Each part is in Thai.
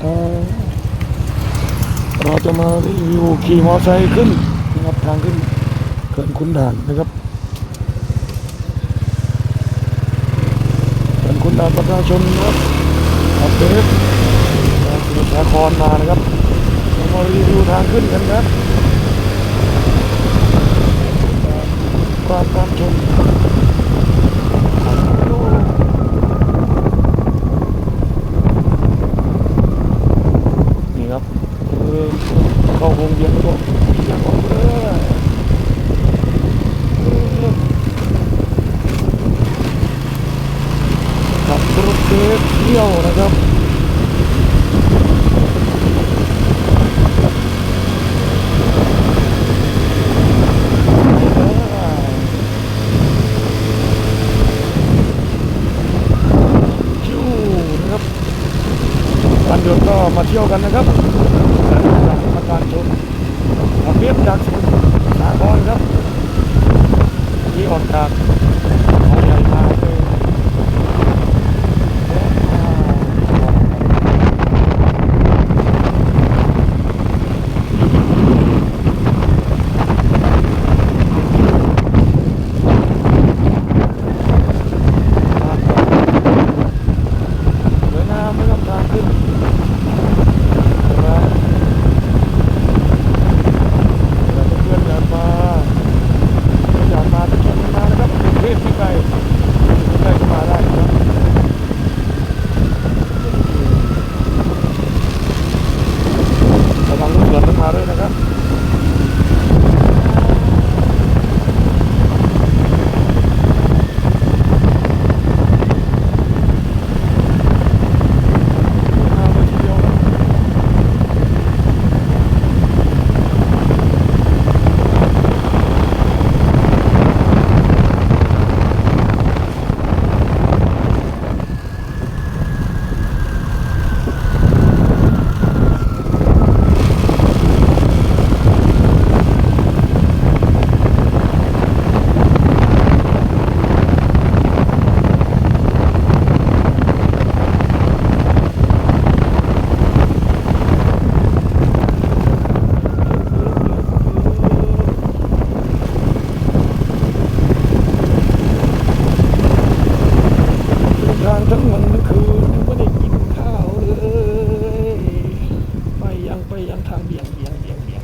เราจะมารีวิวขี่มอเตอร์ไซค์ขึ้นนะครับทางขึ้นเขื่อนคุนด่านนะครับเขื่อนคุนด่านประชาชนนะครับขับเบฟจากสมุทรสาครมานะครับเรามารีวิวทางขึ้นกันนะความการชม นี่ครับเออเข้าวงเวียนแล้วก็อยากออกเลยเออขับรถเทปเที่ยวนะครับชิวนะครับ วัน หยุดก็มาเที่ยวกันนะครับมาการชมขับเรียบจากสมุทรสาครครับ ที่ออกจากเขาใหญ่มาเลยสวยงามนะครับทางขึ้น ครับเพื่อนๆอยากมาอยากมาก็ชวนกันมานะครับกรุงเทพไม่ไกลไม่ไกลก็มาได้ครับระวังรถเกิดต้องมาด้วยนะครับ มาเลยทีเดียวนะเดินทางทั้งวันทั้งคืนไม่ได้กินข้าวเลยไปยังไปยังทางเบี่ยงเบี่ยงเบี่ยงเบี่ยง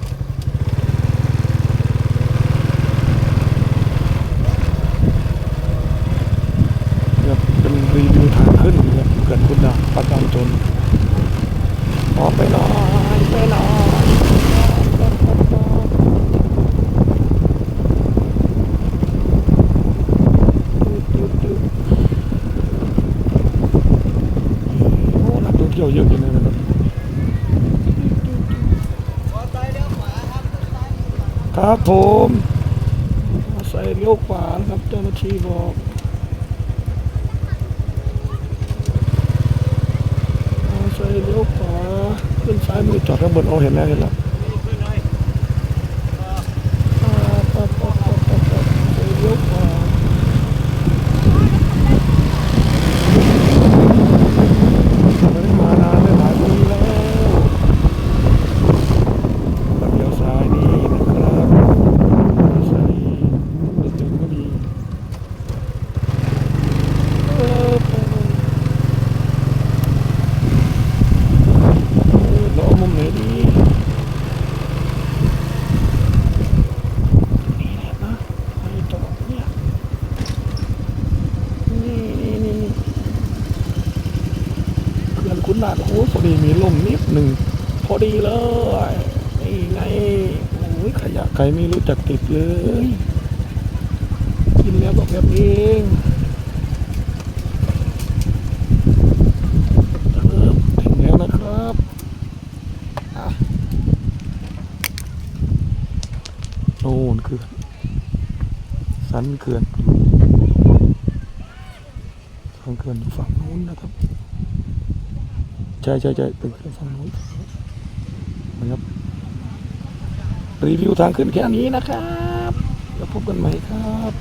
ครับเป็นรีวิวทางขึ้นครับเกิดคุณดาประจำจน ออกไปหน่อยไปหน่อยโอ้นักท่องเที่ยวเยอะจริงเลยนะครับครับผมใส่เลี้ยวขวาครับเจ้าหน้าที่บอกใส่เลี้ยวขวา มือจอดข้างบนโอ้เห็นแล้วเห็นแล้วอ่าปั๊บปั๊บปั๊บปั๊บปั๊บใส่เลี้ยวขวา ไม่ได้มานานเลยหลายปีแล้วแล้วเลี้ยวซ้ายนี่นะครับเลี้ยวซ้ายรถถึงก็ดีเออไปเลยเออเราเอามุมไหนดีนี่แหละนะไอ้จอดเนี่ยนี่นี่นี่นี่ เขื่อ นขุนด่านโอ้พอดีมีลมนิดหนึ่งพอดีเลยนี่ไงโอ้ยขยะใครไม่รู้จักติดเลย กินแล้วก็แบบเองเริ่มถึงแล้วนะครับโน่นคือสันเขื่อนสันเขื่อนอยู่ฝั่งนู้นนะครับ ใช่ใช่ใช่ตึกฝั่งนู้นนะครับรีวิวทางขึ้นแค่นี้นะครับ แล้วพบกันใหม่ครับ